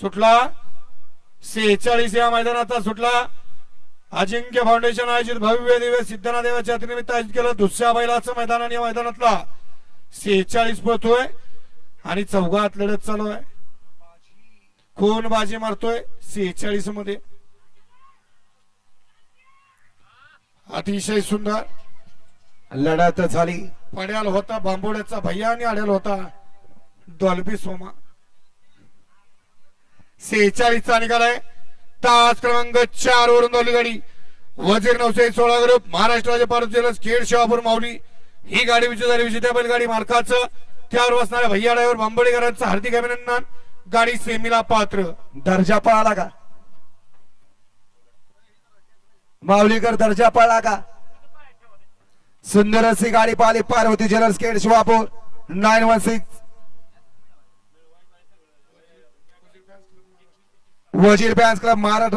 सुटला. सेहेचाळीस या मैदानाचा सुटला. अजिंक्य फाउंडेशन आयोजित भव्य दिव्य सिद्धना देवाच्या निमित्त आयोजित केलं दुसऱ्या बैलाचं मैदान आणि या मैदानातला सेहेचाळीस पळतोय आणि चौघात लढत चालू आहे. कोण बाजी मारतोय? सेहेचाळीसमध्ये. अतिशय सुंदर. लढत झाली. पड्याल होता बांबोड्याचा भैया आणि अडेल होता डॉल्बी सोमा. सेहेचाळीसचा निकाल आहे. तास क्रमांक चार वरून दोन्ही गाडी. वजीर नऊशे सोळा ग्रुप महाराष्ट्र राज्य पार्वती जिल्हा खेड शिवापूर माऊली. ही गाडी विजय झाली विजेत्या बैलगाडी मालकाचं. त्यावर बसणाऱ्या भैया ड्रायव्हर बांबडेकरांचं हार्दिक अभिनंदन. गाडी सेमीला पात्र. दर्जा पळाला का? माऊलीकर दर्जा पळाला का? सुंदर अशी गाडी पाहिली. Parvati jewellers Khed Shivapur. Nine one six. Wazir fans club Maharashtra